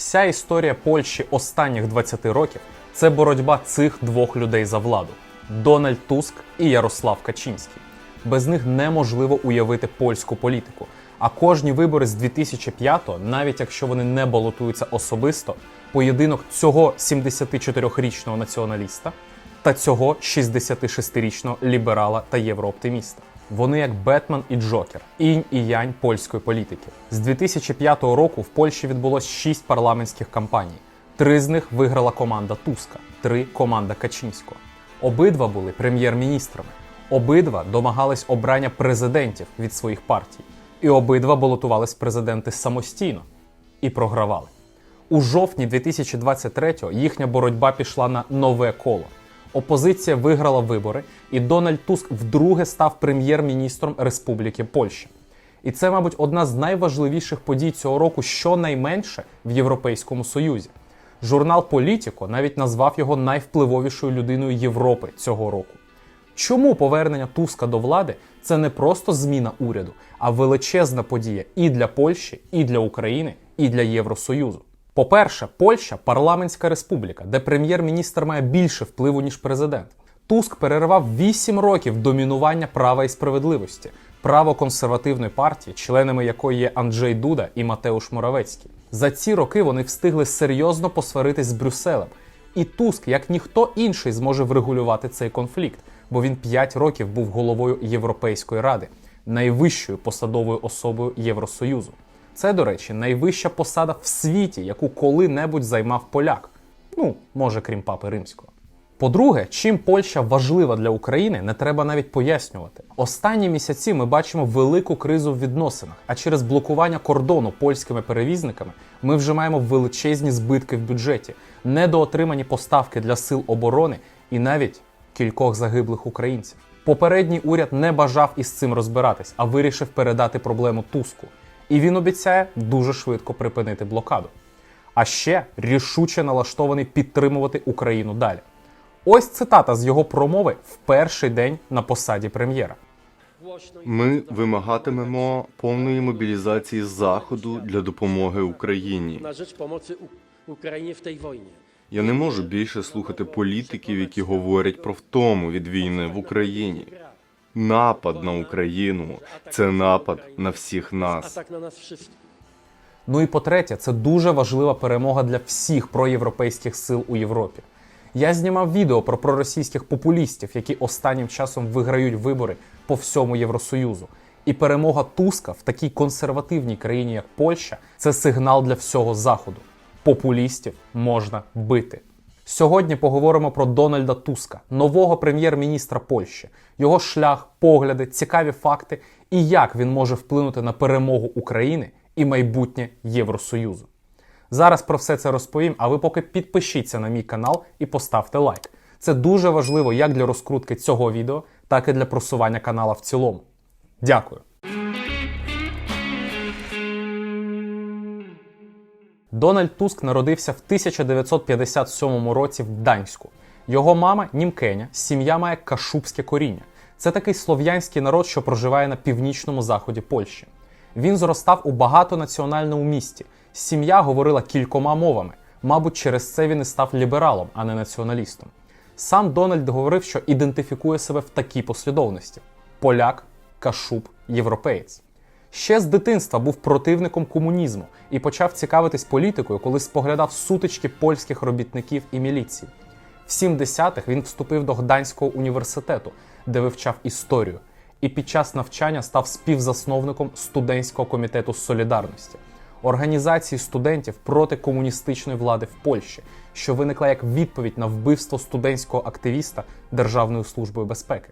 Вся історія Польщі останніх 20 років це боротьба цих двох людей за владу: Дональд Туск і Ярослав Качинський. Без них неможливо уявити польську політику. А кожні вибори з 2005-го, навіть якщо вони не балотуються особисто, поєдинок цього 74-річного націоналіста та цього 66-річного ліберала та єврооптиміста. Вони як Бетмен і Джокер, інь і янь польської політики. З 2005 року в Польщі відбулось шість парламентських кампаній. Три з них виграла команда Туска, три команда Качинського. Обидва були прем'єр-міністрами. Обидва домагались обрання президентів від своїх партій. І обидва балотувались президенти самостійно і програвали. У жовтні 2023-го їхня боротьба пішла на нове коло. Опозиція виграла вибори, і Дональд Туск вдруге став прем'єр-міністром Республіки Польща. І це, мабуть, одна з найважливіших подій цього року, щонайменше в Європейському Союзі. Журнал Політіко навіть назвав його найвпливовішою людиною Європи цього року. Чому повернення Туска до влади це не просто зміна уряду, а величезна подія і для Польщі, і для України, і для Євросоюзу? По-перше, Польща парламентська республіка, де прем'єр-міністр має більше впливу, ніж президент. Туск перервав 8 років домінування права і справедливості, право консервативної партії, членами якої є Анджей Дуда і Матеуш Моравецький. За ці роки вони встигли серйозно посваритись з Брюсселем. І Туск, як ніхто інший, зможе врегулювати цей конфлікт, бо він 5 років був головою Європейської ради, найвищою посадовою особою Євросоюзу. Це, до речі, найвища посада в світі, яку коли-небудь займав поляк. Ну, може, крім папи римського. По-друге, чим Польща важлива для України, не треба навіть пояснювати. Останні місяці ми бачимо велику кризу в відносинах, а через блокування кордону польськими перевізниками ми вже маємо величезні збитки в бюджеті, недоотримані поставки для сил оборони і навіть кількох загиблих українців. Попередній уряд не бажав із цим розбиратись, а вирішив передати проблему Туску. І він обіцяє дуже швидко припинити блокаду. А ще рішуче налаштований підтримувати Україну далі. Ось цитата з його промови в перший день на посаді прем'єра. Ми вимагатимемо повної мобілізації заходу для допомоги Україні. U- Ukrainie w tej. Я не можу більше слухати політиків, які говорять про втому від війни в Україні. Напад на Україну це напад на всіх нас. Ну і по-третє, це дуже важлива перемога для всіх проєвропейських сил у Європі. Я знімав відео про проросійських популістів, які останнім часом виграють вибори по всьому Євросоюзу. І перемога Туска в такій консервативній країні, як Польща, це сигнал для всього Заходу. Популістів можна бити. Сьогодні поговоримо про Дональда Туска, нового прем'єр-міністра Польщі, його шлях, погляди, цікаві факти і як він може вплинути на перемогу України і майбутнє Євросоюзу. Зараз про все це розповім, а ви поки підпишіться на мій канал і поставте лайк. Це дуже важливо як для розкрутки цього відео, так і для просування канала в цілому. Дякую. Дональд Туск народився в 1957 році в Гданську. Його мама німкеня, сім'я має кашубське коріння. Це такий слов'янський народ, що проживає на північному заході Польщі. Він зростав у багатонаціональному місті. Сім'я говорила кількома мовами. Мабуть, через це він і став лібералом, а не націоналістом. Сам Дональд говорив, що ідентифікує себе в такій послідовності: поляк, кашуб, європеєць. Ще з дитинства був противником комунізму і почав цікавитись політикою, коли споглядав сутички польських робітників і міліції. В 70-х він вступив до Гданського університету, де вивчав історію, і під час навчання став співзасновником студентського комітету солідарності організації студентів проти комуністичної влади в Польщі, що виникла як відповідь на вбивство студентського активіста Державною службою безпеки.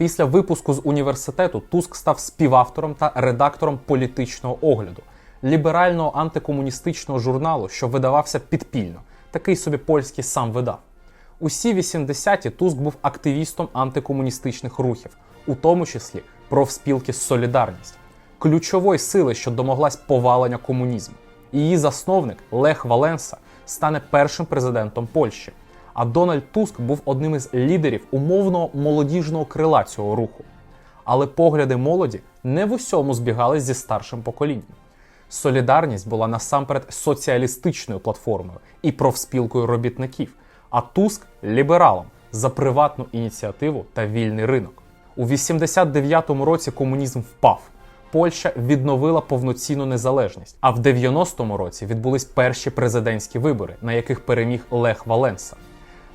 Після випуску з університету Туск став співавтором та редактором політичного огляду, ліберального антикомуністичного журналу, що видавався підпільно. Такий собі польський сам видав. Усі 80-ті Туск був активістом антикомуністичних рухів, у тому числі профспілки Солідарність, ключової сили, що домоглась повалення комунізму. Її засновник Лех Валенса стане першим президентом Польщі. А Дональд Туск був одним із лідерів умовного молодіжного крила цього руху. Але погляди молоді не в усьому збігались зі старшим поколінням. Солідарність була насамперед соціалістичною платформою і профспілкою робітників, а Туск лібералом за приватну ініціативу та вільний ринок. У 89-му році комунізм впав. Польща відновила повноцінну незалежність. А в 90-му році відбулись перші президентські вибори, на яких переміг Лех Валенса.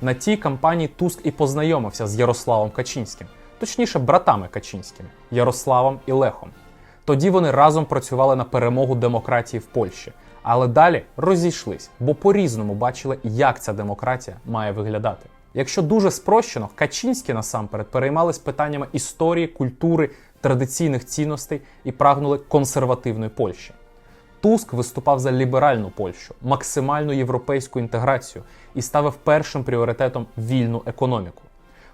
На тій кампанії Туск і познайомився з Ярославом Качинським, точніше, братами Качинськими Ярославом і Лехом. Тоді вони разом працювали на перемогу демократії в Польщі, але далі розійшлись, бо по-різному бачили, як ця демократія має виглядати. Якщо дуже спрощено, Качинські насамперед переймались питаннями історії, культури, традиційних цінностей і прагнули консервативної Польщі. Туск виступав за ліберальну Польщу, максимальну європейську інтеграцію і ставив першим пріоритетом вільну економіку.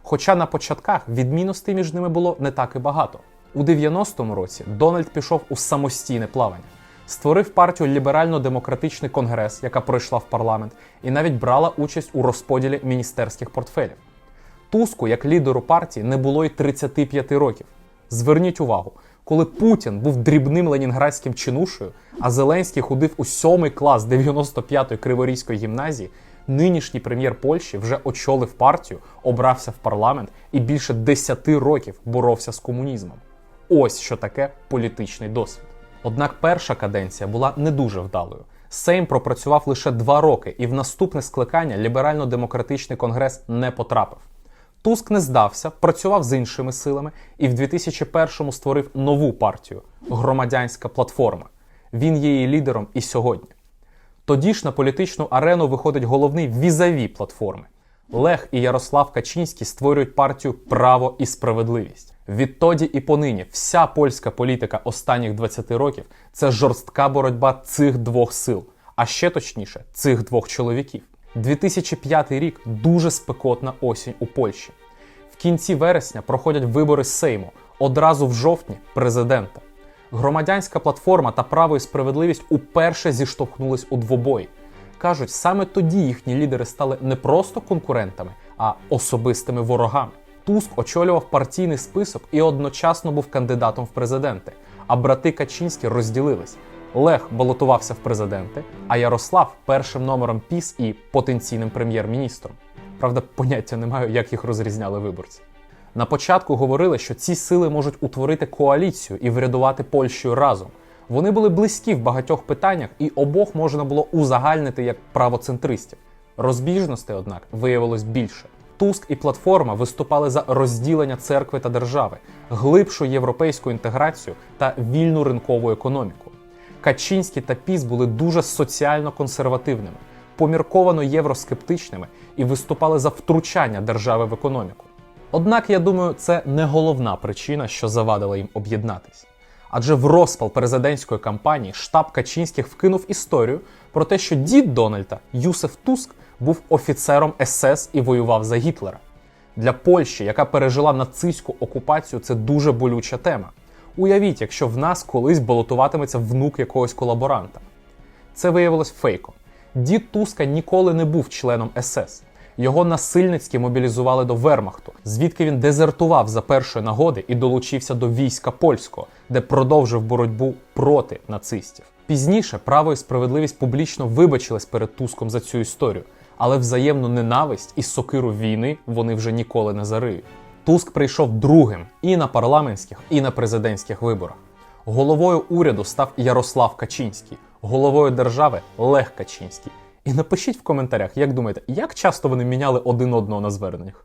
Хоча на початках відмінностей між ними було не так і багато. У 90-му році Дональд пішов у самостійне плавання, створив партію Ліберально-демократичний конгрес, яка пройшла в парламент, і навіть брала участь у розподілі міністерських портфелів. Туску, як лідеру партії, не було й 35 років. Зверніть увагу, коли Путін був дрібним ленінградським чинушею, а Зеленський ходив у сьомий клас 95-ї Криворізької гімназії, нинішній прем'єр Польщі вже очолив партію, обрався в парламент і більше 10 років боровся з комунізмом. Ось що таке політичний досвід. Однак перша каденція була не дуже вдалою. Сейм пропрацював лише два роки, і в наступне скликання ліберально-демократичний конгрес не потрапив. Туск не здався, працював з іншими силами і в 2001-му створив нову партію громадянська платформа. Він є її лідером і сьогодні. Тоді ж на політичну арену виходить головний візаві платформи. Лех і Ярослав Качинський створюють партію Право і справедливість. Відтоді і понині вся польська політика останніх 20 років це жорстка боротьба цих двох сил, а ще точніше, цих двох чоловіків. 2005 рік дуже спекотна осінь у Польщі. В кінці вересня проходять вибори Сейму, одразу в жовтні президента. Громадянська платформа та право і справедливість уперше зіштовхнулись у двобої. Кажуть, саме тоді їхні лідери стали не просто конкурентами, а особистими ворогами. Туск очолював партійний список і одночасно був кандидатом в президенти. А брати Качинські розділились. Лех балотувався в президенти, а Ярослав першим номером ПІС і потенційним прем'єр-міністром. Правда, поняття не маю, як їх розрізняли виборці. На початку говорили, що ці сили можуть утворити коаліцію і врядувати Польщею разом. Вони були близькі в багатьох питаннях, і обох можна було узагальнити як правоцентристів. Розбіжностей, однак, виявилось більше. Туск і платформа виступали за розділення церкви та держави, глибшу європейську інтеграцію та вільну ринкову економіку. Качинський та Піс були дуже соціально консервативними, помірковано євроскептичними і виступали за втручання держави в економіку. Однак, я думаю, це не головна причина, що завадила їм об'єднатись. Адже в розпал президентської кампанії штаб Качинських вкинув історію про те, що дід Дональда Юсеф Туск був офіцером СС і воював за Гітлера. Для Польщі, яка пережила нацистську окупацію, це дуже болюча тема. Уявіть, якщо в нас колись балотуватиметься внук якогось колаборанта. Це виявилось фейком. Дід Туска ніколи не був членом СС. Його насильницьки мобілізували до Вермахту, звідки він дезертував за першої нагоди і долучився до війська польського, де продовжив боротьбу проти нацистів. Пізніше право і справедливість публічно вибачились перед Туском за цю історію, але взаємну ненависть і сокиру війни вони вже ніколи не зариють. Туск прийшов другим і на парламентських, і на президентських виборах. Головою уряду став Ярослав Качинський, головою держави Лех Качинський. І напишіть в коментарях, як думаєте, як часто вони міняли один одного на зверненнях.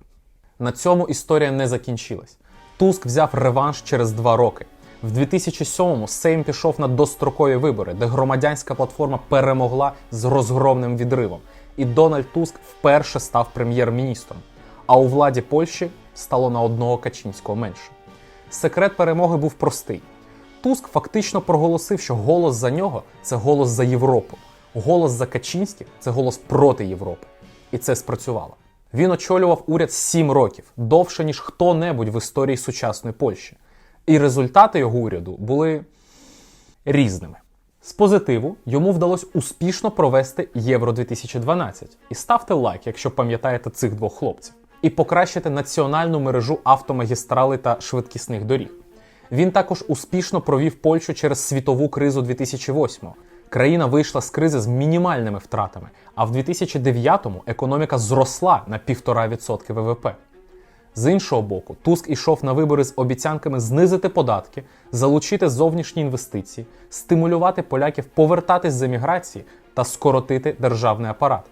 На цьому історія не закінчилась. Туск взяв реванш через два роки. В 2007-му Сейм пішов на дострокові вибори, де громадянська платформа перемогла з розгромним відривом, і Дональд Туск вперше став прем'єр-міністром. А у владі Польщі стало на одного Качинського менше. Секрет перемоги був простий. Туск фактично проголосив, що голос за нього це голос за Європу. Голос за Качинських це голос проти Європи. І це спрацювало. Він очолював уряд 7 років, довше ніж хто-небудь в історії сучасної Польщі. І результати його уряду були різними. З позитиву йому вдалося успішно провести Євро 2012. І ставте лайк, якщо пам'ятаєте цих двох хлопців, і покращити національну мережу автомагістралей та швидкісних доріг. Він також успішно провів Польщу через світову кризу 2008-го. Країна вийшла з кризи з мінімальними втратами, а в 2009-му економіка зросла на 1,5% ВВП. З іншого боку, Туск ішов на вибори з обіцянками знизити податки, залучити зовнішні інвестиції, стимулювати поляків повертатись з еміграції та скоротити державний апарат.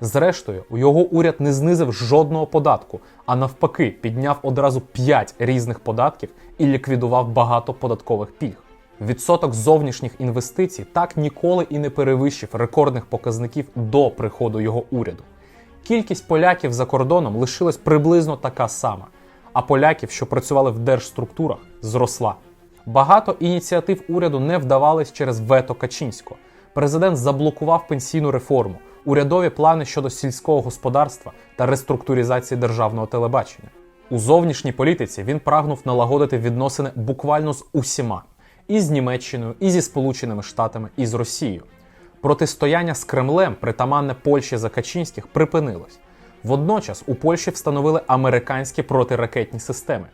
Зрештою, його уряд не знизив жодного податку, а навпаки, підняв одразу 5 різних податків і ліквідував багато податкових пільг. Відсоток зовнішніх інвестицій так ніколи і не перевищив рекордних показників до приходу його уряду. Кількість поляків за кордоном лишилась приблизно така сама, а поляків, що працювали в держструктурах, зросла. Багато ініціатив уряду не вдавались через вето Качинського. Президент заблокував пенсійну реформу, урядові плани щодо сільського господарства та реструктуризації державного телебачення. У зовнішній політиці він прагнув налагодити відносини буквально з усіма і з Німеччиною, і зі Сполученими Штатами, і з Росією. Протистояння з Кремлем, притаманне Польщі за Качинських, припинилось. Водночас у Польщі встановили американські протиракетні системи.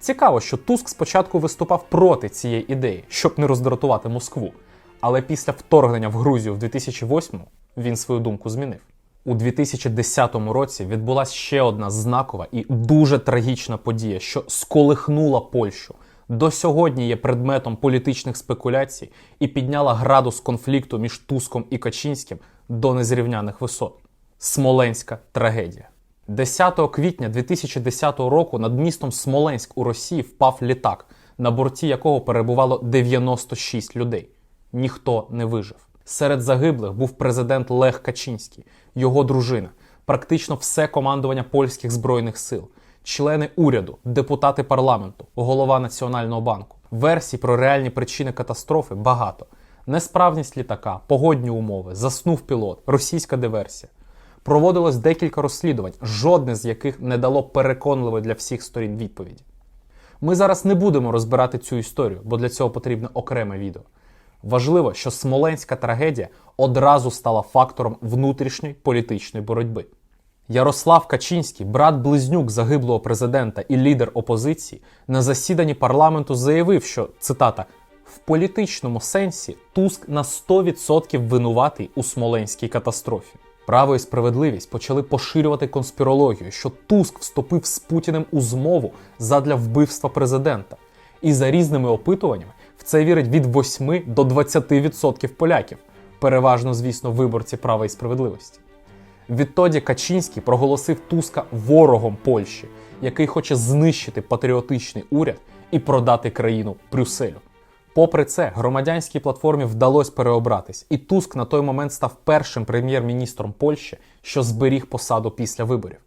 Цікаво, що Туск спочатку виступав проти цієї ідеї, щоб не роздратувати Москву. Але після вторгнення в Грузію в 2008-му він свою думку змінив. У 2010 році відбулася ще одна знакова і дуже трагічна подія, що сколихнула Польщу. До сьогодні є предметом політичних спекуляцій і підняла градус конфлікту між Туском і Качинським до незрівняних висот. Смоленська трагедія. 10 квітня 2010 року над містом Смоленськ у Росії впав літак, на борті якого перебувало 96 людей. Ніхто не вижив. Серед загиблих був президент Лех Качинський, його дружина, практично все командування польських збройних сил, члени уряду, депутати парламенту, голова Національного банку. Версій про реальні причини катастрофи багато: несправність літака, погодні умови, заснув пілот, російська диверсія. Проводилось декілька розслідувань, жодне з яких не дало переконливої для всіх сторін відповіді. Ми зараз не будемо розбирати цю історію, бо для цього потрібне окреме відео. Важливо, що смоленська трагедія одразу стала фактором внутрішньої політичної боротьби. Ярослав Качинський, брат-близнюк загиблого президента і лідер опозиції, на засіданні парламенту заявив, що цитата в політичному сенсі Туск на 100% винуватий у смоленській катастрофі. Право і справедливість почали поширювати конспірологію, що Туск вступив з Путіним у змову задля вбивства президента. І за різними опитуваннями в це вірить від 8 до 20% поляків, переважно, звісно, виборці права і справедливості. Відтоді Качинський проголосив Туска ворогом Польщі, який хоче знищити патріотичний уряд і продати країну Брюсселю. Попри це, громадянській платформі вдалося переобратись, і Туск на той момент став першим прем'єр-міністром Польщі, що зберіг посаду після виборів.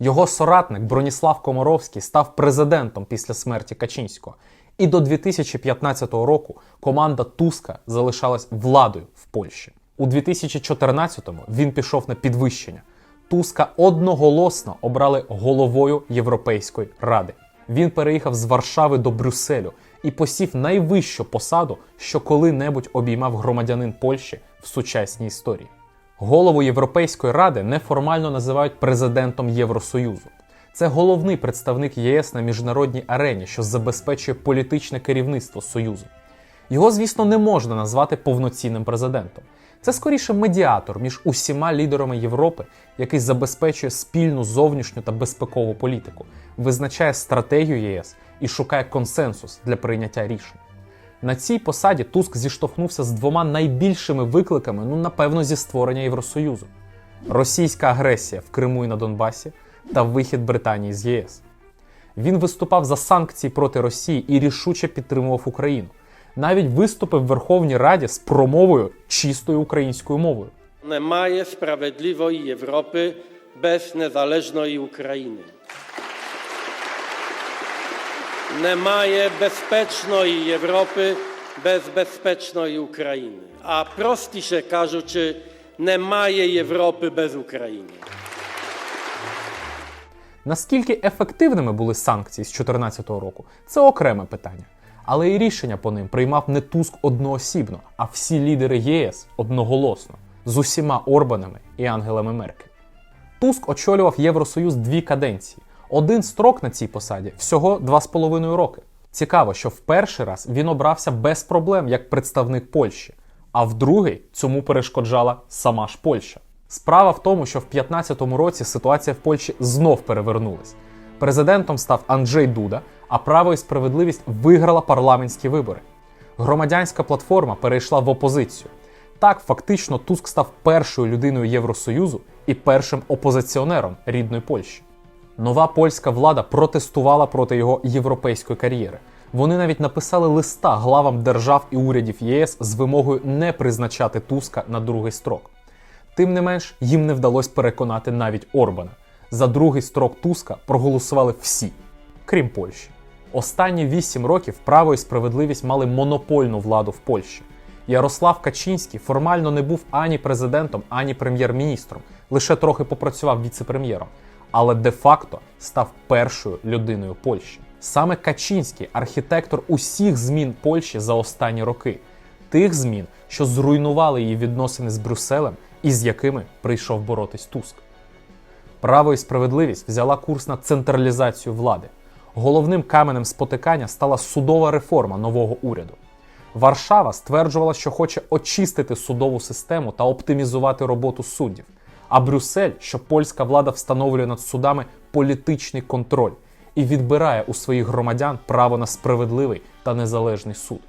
Його соратник Броніслав Комаровський став президентом після смерті Качинського. І до 2015 року команда Туска залишалась владою в Польщі. У 2014-му він пішов на підвищення. Туска одноголосно обрали головою Європейської ради. Він переїхав з Варшави до Брюсселю і посів найвищу посаду, що коли-небудь обіймав громадянин Польщі в сучасній історії. Голову Європейської ради неформально називають президентом Євросоюзу. Це головний представник ЄС на міжнародній арені, що забезпечує політичне керівництво Союзу. Його, звісно, не можна назвати повноцінним президентом. Це скоріше медіатор між усіма лідерами Європи, який забезпечує спільну зовнішню та безпекову політику, визначає стратегію ЄС і шукає консенсус для прийняття рішень. На цій посаді Туск зіштовхнувся з двома найбільшими викликами, ну напевно, зі створення Євросоюзу: російська агресія в Криму і на Донбасі та вихід Британії з ЄС. Він виступав за санкції проти Росії і рішуче підтримував Україну. Навіть виступив в Верховній Раді з промовою чистою українською мовою. Немає sprawiedliwej Європи без незалежної України. Немає безпечної Європи без безпечної України. А простіше кажучи, немає Європи без України. Наскільки ефективними були санкції з 2014 року, це окреме питання. Але і рішення по ним приймав не Туск одноосібно, а всі лідери єС одноголосно з усіма Орбанами і Ангелами Меркель. Туск очолював Євросоюз дві каденції. Один строк на цій посаді всього 2,5 роки. Цікаво, що в перший раз він обрався без проблем як представник Польщі, а в другий цьому перешкоджала сама ж Польща. Справа в тому, що в 2015 році ситуація в Польщі знов перевернулась. Президентом став Анджей Дуда, а право і справедливість виграла парламентські вибори. Громадянська платформа перейшла в опозицію. Так, фактично, Туск став першою людиною Євросоюзу і першим опозиціонером рідної Польщі. Нова польська влада протестувала проти його європейської кар'єри. Вони навіть написали листа главам держав і урядів ЄС з вимогою не призначати Туска на другий строк. Тим не менш, їм не вдалося переконати навіть Орбана. За другий строк Туска проголосували всі, крім Польщі. Останні вісім років право і справедливість мали монопольну владу в Польщі. Ярослав Качинський формально не був ані президентом, ані прем'єр-міністром, лише трохи попрацював віце-прем'єром, але де-факто став першою людиною Польщі. Саме Качинський архітектор усіх змін Польщі за останні роки, тих змін, що зруйнували її відносини з Брюсселем і з якими прийшов боротись Туск. Право і справедливість взяла курс на централізацію влади. Головним каменем спотикання стала судова реформа нового уряду. Варшава стверджувала, що хоче очистити судову систему та оптимізувати роботу суддів. А Брюссель, що польська влада встановлює над судами політичний контроль і відбирає у своїх громадян право на справедливий та незалежний суд.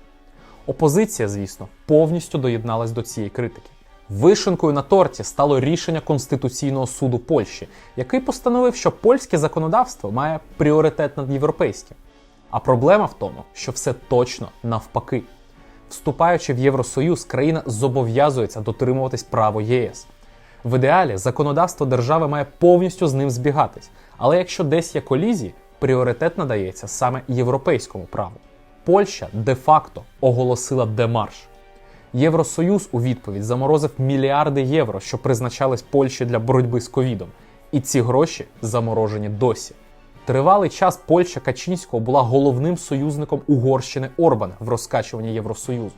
Опозиція, звісно, повністю доєдналась до цієї критики. Вишенкою на торті стало рішення Конституційного суду Польщі, який постановив, що польське законодавство має пріоритет над європейським. А проблема в тому, що все точно навпаки. Вступаючи в Євросоюз, країна зобов'язується дотримуватись право ЄС. В ідеалі законодавство держави має повністю з ним збігатись, але якщо десь є колізії, пріоритет надається саме європейському праву. Польща де-факто оголосила демарш. Євросоюз у відповідь заморозив мільярди євро, що призначались Польщі для боротьби з ковідом, і ці гроші заморожені досі. Тривалий час Польща Качинського була головним союзником Угорщини Орбана в розкачуванні Євросоюзу.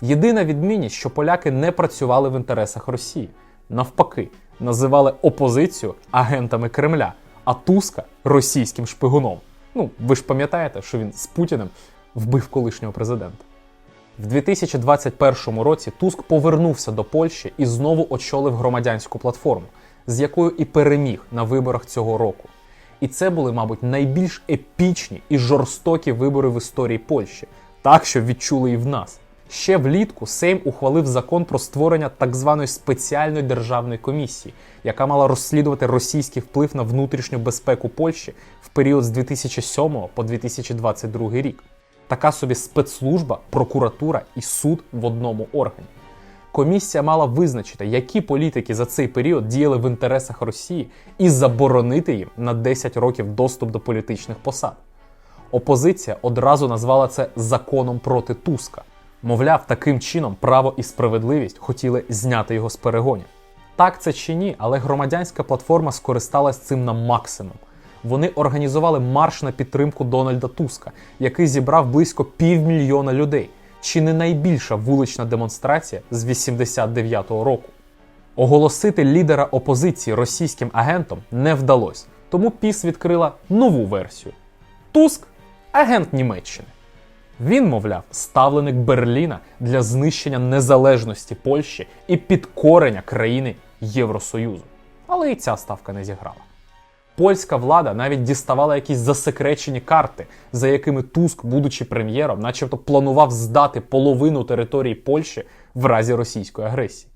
Єдина відмінність, що поляки не працювали в інтересах Росії. Навпаки, називали опозицію агентами Кремля, а Туска російським шпигуном. Ну, ви ж пам'ятаєте, що він з Путіним вбив колишнього президента. В 2021 році Туск повернувся до Польщі і знову очолив громадянську платформу, з якою і переміг на виборах цього року. І це були, мабуть, найбільш епічні і жорстокі вибори в історії Польщі, так що відчули і в нас. Ще влітку Сейм ухвалив закон про створення так званої спеціальної державної комісії, яка мала розслідувати російський вплив на внутрішню безпеку Польщі в період з 2007 по 2022 рік. Така собі спецслужба, прокуратура і суд в одному органі. Комісія мала визначити, які політики за цей період діяли в інтересах Росії, і заборонити їм на 10 років доступ до політичних посад. Опозиція одразу назвала це законом проти Туска. Мовляв, таким чином право і справедливість хотіли зняти його з перегонів. Так це чи ні, але громадянська платформа скористалась цим на максимум. Вони організували марш на підтримку Дональда Туска, який зібрав близько півмільйона людей, чи не найбільша вулична демонстрація з 89-го року. Оголосити лідера опозиції російським агентом не вдалося, тому ПІС відкрила нову версію: Туск агент Німеччини. Він, мовляв, ставленик Берліна для знищення незалежності Польщі і підкорення країни Євросоюзу. Але і ця ставка не зіграла. Польська влада навіть діставала якісь засекречені карти, за якими Туск, будучи прем'єром, начебто планував здати половину території Польщі в разі російської агресії.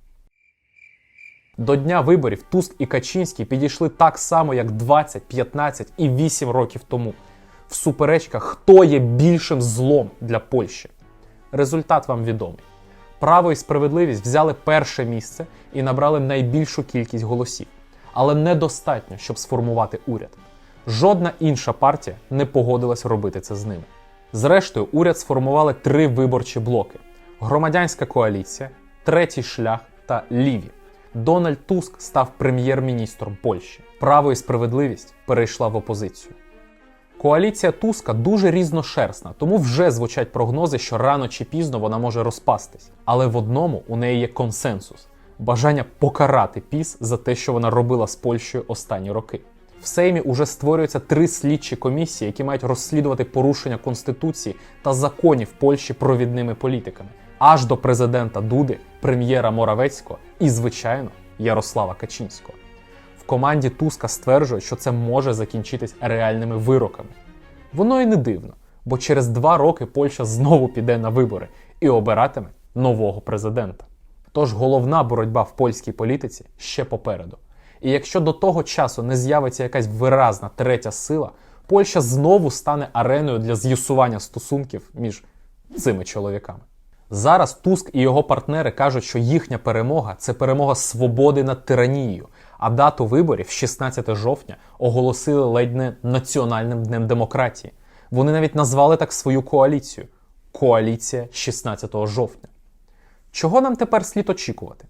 До дня виборів Туск і Качинський підійшли так само, як 20, 15 і 8 років тому. В суперечках, хто є більшим злом для Польщі. Результат вам відомий. Право і справедливість взяли перше місце і набрали найбільшу кількість голосів, але недостатньо, щоб сформувати уряд. Жодна інша партія не погодилась робити це з ними. Зрештою, уряд сформували три виборчі блоки: громадянська коаліція, третій шлях та ліві. Дональд Туск став прем'єр-міністром Польщі. Право і справедливість перейшла в опозицію. Коаліція Туска дуже різношерстна, тому вже звучать прогнози, що рано чи пізно вона може розпастись. Але в одному у неї є консенсус бажання покарати піс за те, що вона робила з Польщею останні роки. В Сеймі уже створюються три слідчі комісії, які мають розслідувати порушення конституції та законів Польщі провідними політиками, аж до президента Дуди, прем'єра Моравецького і, звичайно, Ярослава Качинського. В команді Туска стверджують, що це може закінчитись реальними вироками. Воно і не дивно, бо через два роки Польща знову піде на вибори і обиратиме нового президента. Тож головна боротьба в польській політиці ще попереду. І якщо до того часу не з'явиться якась виразна третя сила, Польща знову стане ареною для з'ясування стосунків між цими чоловіками. Зараз Туск і його партнери кажуть, що їхня перемога це перемога свободи над тиранією, а дату виборів 16 жовтня оголосили ледь не національним днем демократії. Вони навіть назвали так свою коаліцію коаліція 16 жовтня. Чого нам тепер слід очікувати?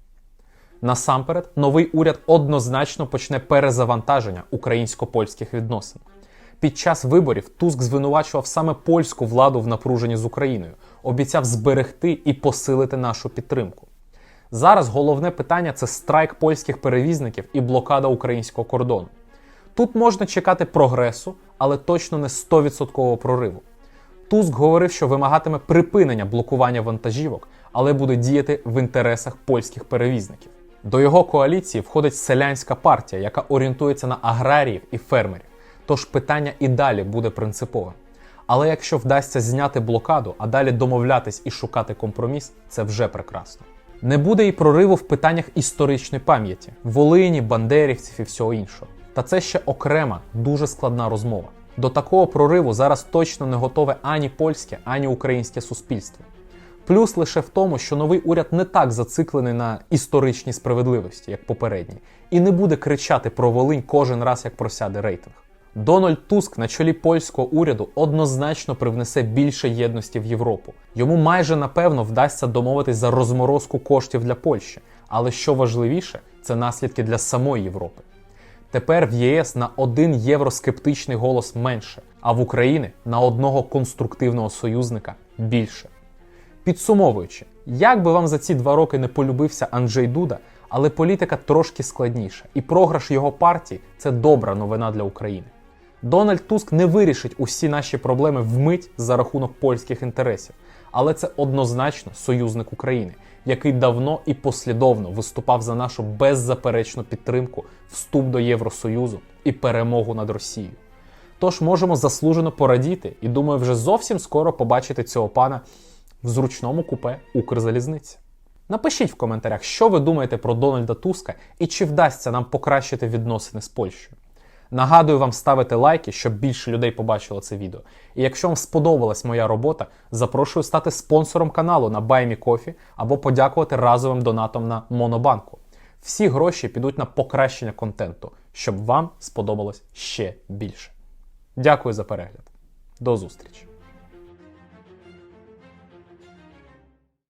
Насамперед, новий уряд однозначно почне перезавантаження українсько-польських відносин. Під час виборів Туск звинувачував саме польську владу в напруженні з Україною, обіцяв зберегти і посилити нашу підтримку. Зараз головне питання це страйк польських перевізників і блокада українського кордону. Тут можна чекати прогресу, але точно не 100% прориву. Туск говорив, що вимагатиме припинення блокування вантажівок, але буде діяти в інтересах польських перевізників. До його коаліції входить селянська партія, яка орієнтується на аграріїв і фермерів. Тож питання і далі буде принциповим. Але якщо вдасться зняти блокаду, а далі домовлятись і шукати компроміс, це вже прекрасно. Не буде і прориву в питаннях історичної пам'яті Волині, бандерівців і всього іншого. Та це ще окрема, дуже складна розмова. До такого прориву зараз точно не готове ані польське, ані українське суспільство. Плюс лише в тому, що новий уряд не так зациклений на історичній справедливості, як попередній, і не буде кричати про Волинь кожен раз, як просяде рейтинг. Дональд Туск на чолі польського уряду однозначно привнесе більше єдності в Європу. Йому майже напевно вдасться домовитись за розморозку коштів для Польщі. Але що важливіше, це наслідки для самої Європи. Тепер в ЄС на один євроскептичний голос менше, а в Україні на одного конструктивного союзника більше. Підсумовуючи, як би вам за ці два роки не полюбився Анджей Дуда, але політика трошки складніша, і програш його партії це добра новина для України. Дональд Туск не вирішить усі наші проблеми вмить за рахунок польських інтересів, але це однозначно союзник України, який давно і послідовно виступав за нашу беззаперечну підтримку, вступ до Євросоюзу і перемогу над Росією. Тож можемо заслужено порадіти і думаю, вже зовсім скоро побачити цього пана в зручному купе Укрзалізниці. Напишіть в коментарях, що ви думаєте про Дональда Туска і чи вдасться нам покращити відносини з Польщею. Нагадую вам ставити лайки, щоб більше людей побачило це відео. І якщо вам сподобалась моя робота, запрошую стати спонсором каналу на BuyMeCoffee або подякувати разовим донатом на Монобанку. Всі гроші підуть на покращення контенту, щоб вам сподобалось ще більше. Дякую за перегляд. До зустрічі!